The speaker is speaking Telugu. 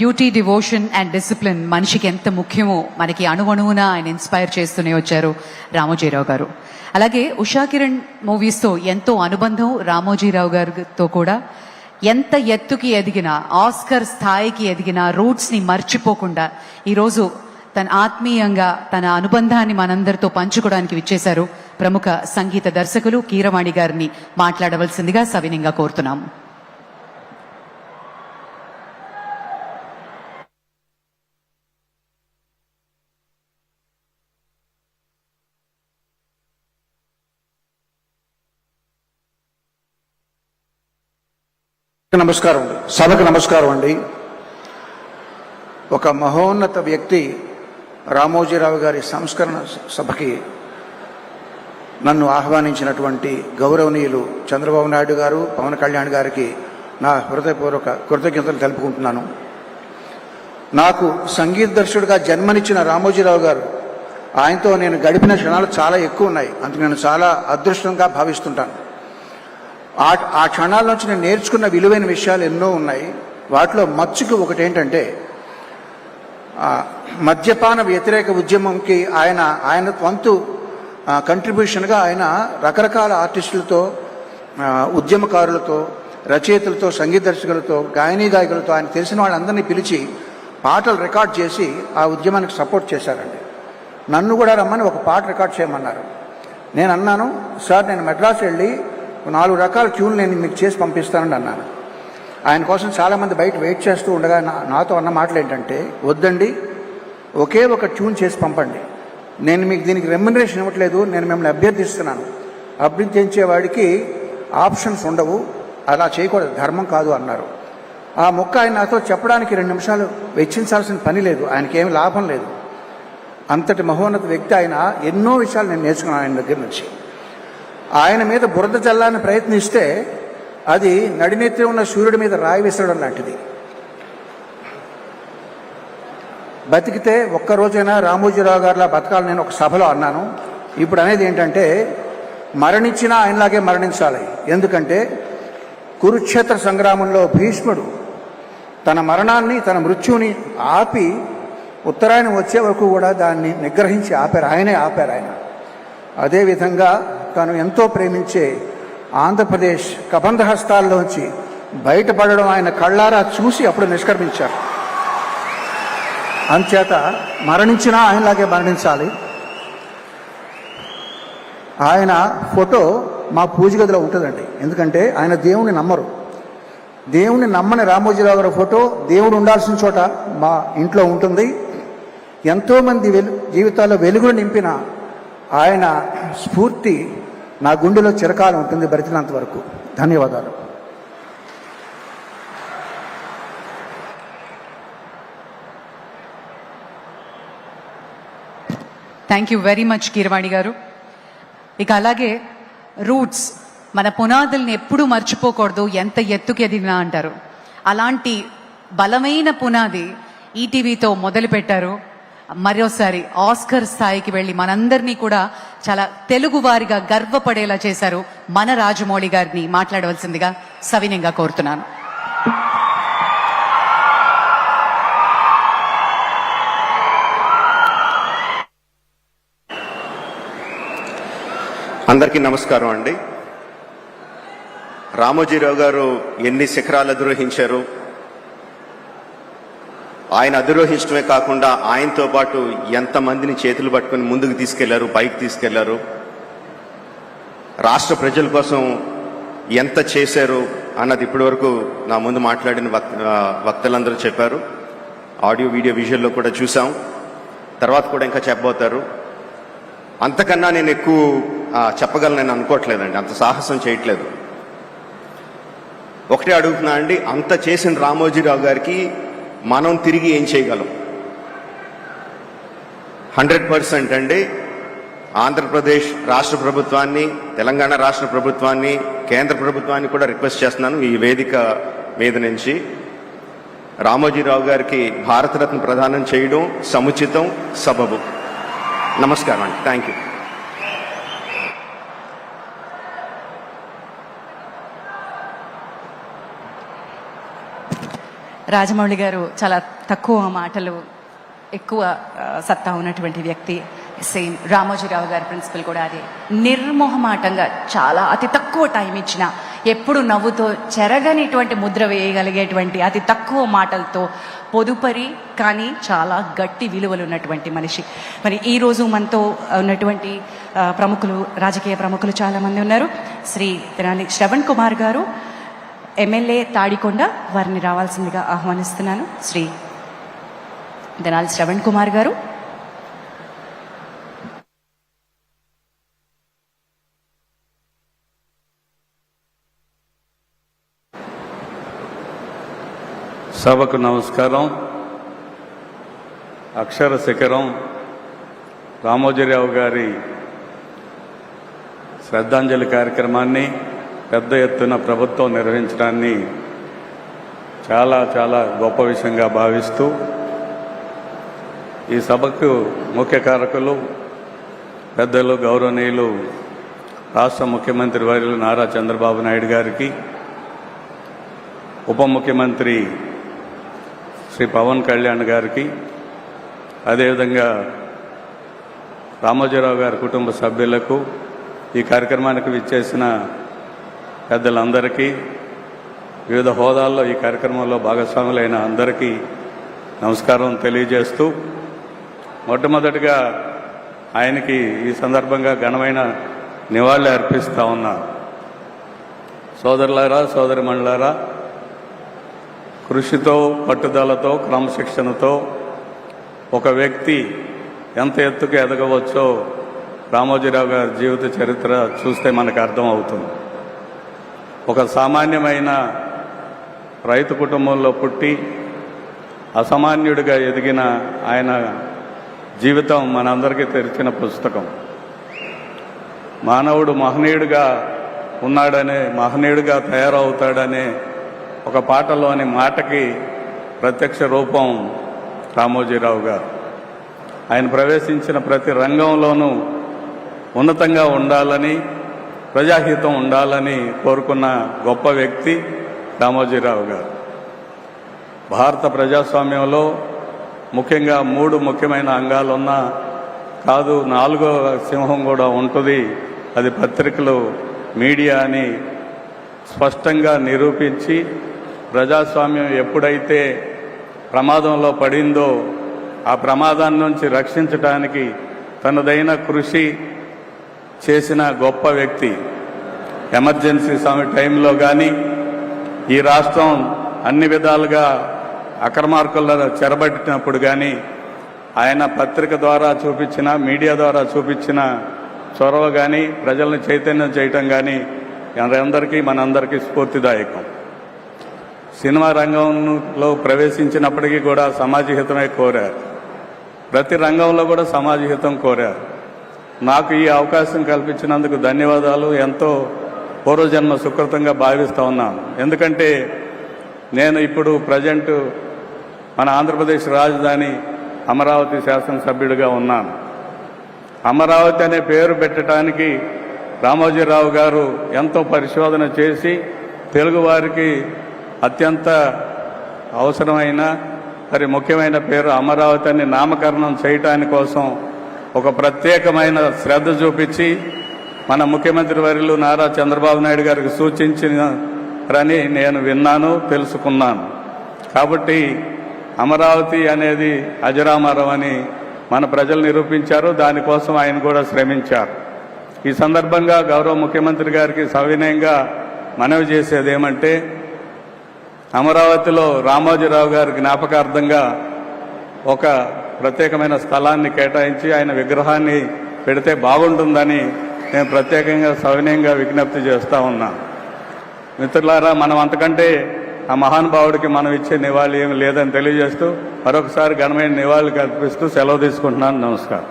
డ్యూటీ డివోషన్ అండ్ డిసిప్లిన్ మనిషికి ఎంత ముఖ్యమో మనకి అణువణువున ఆయన ఇన్స్పైర్ చేస్తూనే వచ్చారు రామోజీరావు గారు. అలాగే ఉషా కిరణ్ మూవీస్తో ఎంతో అనుబంధం రామోజీరావు గారితో కూడా. ఎంత ఎత్తుకి ఎదిగిన ఆస్కర్ స్థాయికి ఎదిగిన రూట్స్ని మర్చిపోకుండా ఈరోజు తన ఆత్మీయంగా తన అనుబంధాన్ని మనందరితో పంచుకోవడానికి విచ్చేశారు ప్రముఖ సంగీత దర్శకులు కీరవాణి గారిని మాట్లాడవలసిందిగా సవినంగా కోరుతున్నాము. నమస్కారం అండి. సభకు నమస్కారం అండి. ఒక మహోన్నత వ్యక్తి రామోజీరావు గారి సంస్కరణ సభకి నన్ను ఆహ్వానించినటువంటి గౌరవనీయులు చంద్రబాబు నాయుడు గారు పవన్ కళ్యాణ్ గారికి నా హృదయపూర్వక కృతజ్ఞతలు తెలుపుకుంటున్నాను. నాకు సంగీత దర్శకుడిగా జన్మనిచ్చిన రామోజీరావు గారు ఆయనతో నేను గడిపిన క్షణాలు చాలా ఎక్కువ ఉన్నాయి. అందుకు నేను చాలా అదృష్టంగా భావిస్తుంటాను. ఆ ఆ క్షణాల నుంచి నేను నేర్చుకున్న విలువైన విషయాలు ఎన్నో ఉన్నాయి. వాటిలో మచ్చుకు ఒకటి ఏంటంటే మద్యపాన వ్యతిరేక ఉద్యమంకి ఆయన ఆయన వంతు కంట్రిబ్యూషన్గా ఆయన రకరకాల ఆర్టిస్టులతో ఉద్యమకారులతో రచయితలతో సంగీత దర్శకులతో గాయనీ గాయకులతో ఆయన తెలిసిన వాళ్ళందరినీ పిలిచి పాటలు రికార్డ్ చేసి ఆ ఉద్యమానికి సపోర్ట్ చేశారండి. నన్ను కూడా రమ్మని ఒక పాట రికార్డ్ చేయమన్నారు. నేను అన్నాను సార్ నేను మెడ్రాస్ వెళ్ళి నాలుగు రకాల ట్యూన్లు నేను మీకు చేసి పంపిస్తానని అన్నాను. ఆయన కోసం చాలామంది బయట వెయిట్ చేస్తూ ఉండగా నాతో అన్న మాటలు ఏంటంటే వద్దండి ఒకే ఒక ట్యూన్ చేసి పంపండి. నేను మీకు దీనికి రెమ్యునరేషన్ ఇవ్వట్లేదు నేను మిమ్మల్ని అభ్యర్థిస్తున్నాను. అభ్యర్థించేవాడికి ఆప్షన్స్ ఉండవు అలా చేయకూడదు ధర్మం కాదు అన్నారు. ఆ మొక్క ఆయన నాతో చెప్పడానికి రెండు నిమిషాలు వెచ్చించాల్సిన పని లేదు ఆయనకి ఏమి లాభం లేదు. అంతటి మహోన్నత వ్యక్తి ఆయన ఎన్నో విషయాలు నేను నేర్చుకున్నాను ఆయన దగ్గర నుంచి. ఆయన మీద బురద చల్లాలని ప్రయత్నిస్తే అది నడినెత్తి ఉన్న సూర్యుడి మీద రాయి విసరడం లాంటిది. బతికితే ఒక్క రోజైనా రామోజీరావు గారిలా బతకాలని నేను ఒక సభలో అన్నాను. ఇప్పుడు అనేది ఏంటంటే మరణించినా ఆయనలాగే మరణించాలి. ఎందుకంటే కురుక్షేత్ర సంగ్రామంలో భీష్ముడు తన మరణాన్ని తన మృత్యుని ఆపి ఉత్తరాయణం వచ్చే వరకు కూడా దాన్ని నిగ్రహించి ఆపారు. ఆయనే ఆపారు ఆయన. అదేవిధంగా తను ఎంతో ప్రేమించే ఆంధ్రప్రదేశ్ కబంధ హస్తాల్లోంచి బయటపడడం ఆయన కళ్ళారా చూసి అప్పుడు నిష్క్రమించారు. అంచేత మరణించినా ఆయనలాగే మరణించాలి. ఆయన ఫోటో మా పూజ గదిలో ఉంటుందండి. ఎందుకంటే ఆయన దేవుణ్ణి నమ్మరు. దేవుణ్ణి నమ్మని రామోజీరావు గారి ఫోటో దేవుడు ఉండాల్సిన చోట మా ఇంట్లో ఉంటుంది. ఎంతోమంది వెలు జీవితాల్లో వెలుగులు నింపిన ఆయన స్ఫూర్తి నా గుండెలో చిరకాలం ఉంటుంది బ్రతికినంత వరకు. ధన్యవాదాలు. Thank you very much Keeravani garu. ఇక అలాగే రూట్స్ మన పునాదుల్ని ఎప్పుడూ మర్చిపోకూడదు ఎంత ఎత్తుకి ఎదిగినా అంటారు. అలాంటి బలమైన పునాది ఈటీవీతో మొదలుపెట్టారు. మరోసారి ఆస్కర్ స్థాయికి వెళ్ళి మనందరినీ కూడా చాలా తెలుగు వారిగా గర్వపడేలా చేశారు మన రాజమౌళి గారిని మాట్లాడవలసిందిగా సవినయంగా కోరుతున్నాను. అందరికీ నమస్కారం అండి. రామోజీరావు గారు ఎన్ని శిఖరాలు అధిరోహించారు? ఆయన అధిరోహించడమే కాకుండా ఆయనతో పాటు ఎంతమందిని చేతులు పట్టుకొని ముందుకు తీసుకెళ్ళారు పైకి తీసుకెళ్ళారు? రాష్ట్ర ప్రజల కోసం ఎంత చేశారు అన్నది ఇప్పటివరకు నా ముందు మాట్లాడిన వక్తలందరూ చెప్పారు. ఆడియో వీడియో విజువల్లో కూడా చూసాం తర్వాత కూడా ఇంకా చెప్పబోతారు. అంతకన్నా నేను ఎక్కువ ఆ, చెప్పగలను అనుకోవట్లేదండి. అంత సాహసం చేయట్లేదు. ఒకటే అడుగుతున్నా అండి అంత చేసిన రామోజీరావు గారికి మనం తిరిగి ఏం చేయగలం? హండ్రెడ్ పర్సెంట్ అండి. ఆంధ్రప్రదేశ్ రాష్ట్ర ప్రభుత్వాన్ని తెలంగాణ రాష్ట్ర ప్రభుత్వాన్ని కేంద్ర ప్రభుత్వాన్ని కూడా రిక్వెస్ట్ చేస్తున్నాను ఈ వేదిక మీద నుంచి. రామోజీరావు గారికి భారతరత్న ప్రదానం చేయడం సముచితం సబబు. నమస్కారం అండి. Thank you. రాజమౌళి గారు చాలా తక్కువ మాటలు ఎక్కువ సత్తా ఉన్నటువంటి వ్యక్తి సేమ్ రామోజీరావు గారి ప్రిన్సిపల్ కూడా అదే. నిర్మోహమాటంగా చాలా అతి తక్కువ టైం ఇచ్చిన ఎప్పుడు నవ్వుతో చెరగనిటువంటి ముద్ర వేయగలిగేటువంటి అతి తక్కువ మాటలతో పొదుపరి కానీ చాలా గట్టి విలువలు ఉన్నటువంటి మనిషి. మరి ఈ రోజు మనతో ఉన్నటువంటి ప్రముఖులు రాజకీయ ప్రముఖులు చాలామంది ఉన్నారు. శ్రీ తెనాలి శ్రవణ్ కుమార్ గారు ఎమ్మెల్యే తాడికొండ వారిని రావాల్సిందిగా ఆహ్వానిస్తున్నాను. శ్రీ తెనాలి శ్రవణ్ కుమార్ గారు. సభకు నమస్కారం. అక్షర శిఖరం రామోజీరావు గారి శ్రద్ధాంజలి కార్యక్రమాన్ని పెద్ద ఎత్తున ప్రభుత్వం నిర్వహించడాన్ని చాలా చాలా గొప్ప విషయంగా భావిస్తూ ఈ సభకు ముఖ్య కారకులు పెద్దలు గౌరవనీయులు రాష్ట్ర ముఖ్యమంత్రి వర్యులు నారా చంద్రబాబు నాయుడు గారికి ఉప ముఖ్యమంత్రి శ్రీ పవన్ కళ్యాణ్ గారికి అదేవిధంగా రామోజీరావు గారి కుటుంబ సభ్యులకు ఈ కార్యక్రమానికి విచ్చేసిన పెద్దలందరికీ వివిధ హోదాల్లో ఈ కార్యక్రమంలో భాగస్వాములైన అందరికీ నమస్కారం తెలియజేస్తూ మొట్టమొదటిగా ఆయనకి ఈ సందర్భంగా ఘనమైన నివాళి అర్పిస్తూ ఉన్నా. సోదరులారా సోదరిమణులారా కృషితో పట్టుదలతో క్రమశిక్షణతో ఒక వ్యక్తి ఎంత ఎత్తుకు ఎదగవచ్చో రామోజీరావు గారి జీవిత చరిత్ర చూస్తే మనకు అర్థం అవుతుంది ఒక సామాన్యమైన రైతు కుటుంబంలో పుట్టి అసామాన్యుడిగా ఎదిగిన ఆయన జీవితం మనందరికీ తెరిచిన పుస్తకం. మానవుడు మహనీయుడిగా ఉన్నాడనే మహనీయుడిగా తయారవుతాడనే ఒక పాటలోని మాటకి ప్రత్యక్ష రూపం రామోజీరావు గారు. ఆయన ప్రవేశించిన ప్రతి రంగంలోనూ ఉన్నతంగా ఉండాలని ప్రజాహితం ఉండాలని కోరుకున్న గొప్ప వ్యక్తి రామోజీరావు గారు. భారత ప్రజాస్వామ్యంలో ముఖ్యంగా మూడు ముఖ్యమైన అంగాలున్న కాదు నాలుగో సింహం కూడా ఉంటుంది. అది పత్రికలు మీడియా అని స్పష్టంగా నిరూపించి ప్రజాస్వామ్యం ఎప్పుడైతే ప్రమాదంలో పడిందో ఆ ప్రమాదాన్ని నుంచి రక్షించడానికి తనదైన కృషి చేసిన గొప్ప వ్యక్తి. ఎమర్జెన్సీ సమయ టైంలో కానీ ఈ రాష్ట్రం అన్ని విధాలుగా అక్రమార్కుల చెరబట్టినప్పుడు కానీ ఆయన పత్రిక ద్వారా చూపించిన మీడియా ద్వారా చూపించిన చొరవ కానీ ప్రజలను చైతన్యం చేయటం కానీ అందరికీ మనందరికీ స్ఫూర్తిదాయకం. సినిమా రంగంలో ప్రవేశించినప్పటికీ కూడా సమాజ హితమే కోరారు. ప్రతి రంగంలో కూడా సమాజహితం కోరారు. నాకు ఈ అవకాశం కల్పించినందుకు ధన్యవాదాలు. ఎంతో పూర్వజన్మ సుకృతంగా భావిస్తూ ఉన్నాను. ఎందుకంటే నేను ఇప్పుడు ప్రజెంట్ మన ఆంధ్రప్రదేశ్ రాజధాని అమరావతి శాసనసభ్యుడిగా ఉన్నాను. అమరావతి అనే పేరు పెట్టడానికి రామోజీరావు గారు ఎంతో పరిశోధన చేసి తెలుగువారికి అత్యంత అవసరమైన మరి ముఖ్యమైన పేరు అమరావతి అని నామకరణం చేయటాని కోసం ఒక ప్రత్యేకమైన శ్రద్ధ చూపించి మన ముఖ్యమంత్రి వర్యులు నారా చంద్రబాబు నాయుడు గారికి సూచించినారని నేను విన్నాను తెలుసుకున్నాను. కాబట్టి అమరావతి అనేది అజరామరం అని మన ప్రజలు నిరూపించారు దానికోసం ఆయన కూడా శ్రమించారు. ఈ సందర్భంగా గౌరవ ముఖ్యమంత్రి గారికి సవినయంగా మనవి చేసేది ఏమంటే అమరావతిలో రామోజీరావు గారి జ్ఞాపకార్థంగా ఒక ప్రత్యేకమైన స్థలాన్ని కేటాయించి ఆయన విగ్రహాన్ని పెడితే బాగుంటుందని నేను ప్రత్యేకంగా సవినయంగా విజ్ఞప్తి చేస్తూ ఉన్నా. మిత్రులారా మనం అంతకంటే ఆ మహానుభావుడికి మనం ఇచ్చే నివాళి ఏమి లేదని తెలియజేస్తూ మరొకసారి ఘనమైన నివాళులు కల్పిస్తూ సెలవు తీసుకుంటున్నాను. నమస్కారం.